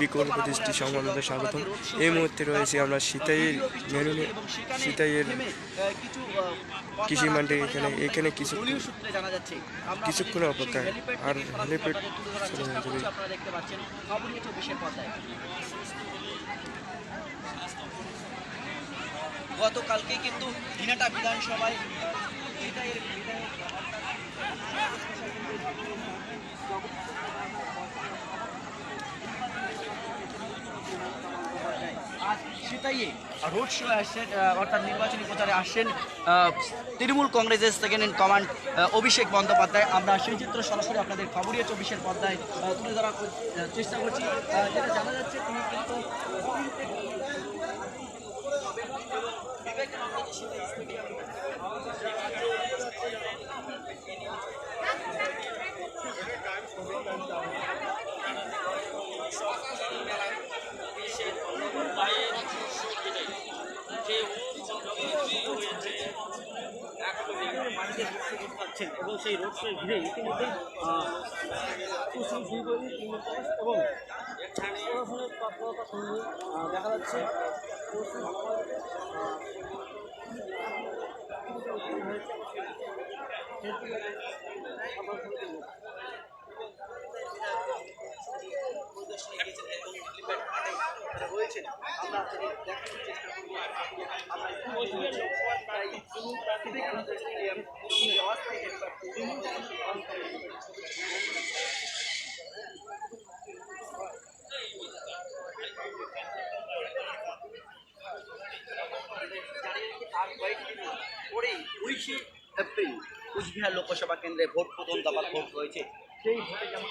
বিকল্প দৃষ্টি show এই। মুহূর্তে রয়েছে আমরা সিতাইয়ের মেরুনে সিতাইয়ের কৃষি মান্ডি এখানে- এখানে কিছু- কিছুক্ষণ অপেক্ষা। আর হেলিপ্যাড গতকালকে কিন্তু দিনাটা বিধানসভায় সেটাই রোড শো আসছেন অর্থাৎ নির্বাচনী প্রচারে আসছেন তৃণমূল কংগ্রেসের second in command Abhishek Bandyopadhyay. আমরা সেই চিত্র সরাসরি আপনাদের খবরীয় চব্বিশের পর্দায় তুলে ধরার চেষ্টা করছি। যেটা জানা যাচ্ছে, তিনি করতে এবং সেই রোড শো ঘিরে ইতিমধ্যে সুশ্রী দুই বই এবং প্রশাসনের তৎপরতা সঙ্গে দেখা যাচ্ছে পশ্চিম উনিশে এপ্রিল কুচবিহার লোকসভা কেন্দ্রে ভোট প্রথম দফা ভোট হয়েছে সেই ভোটে যেমন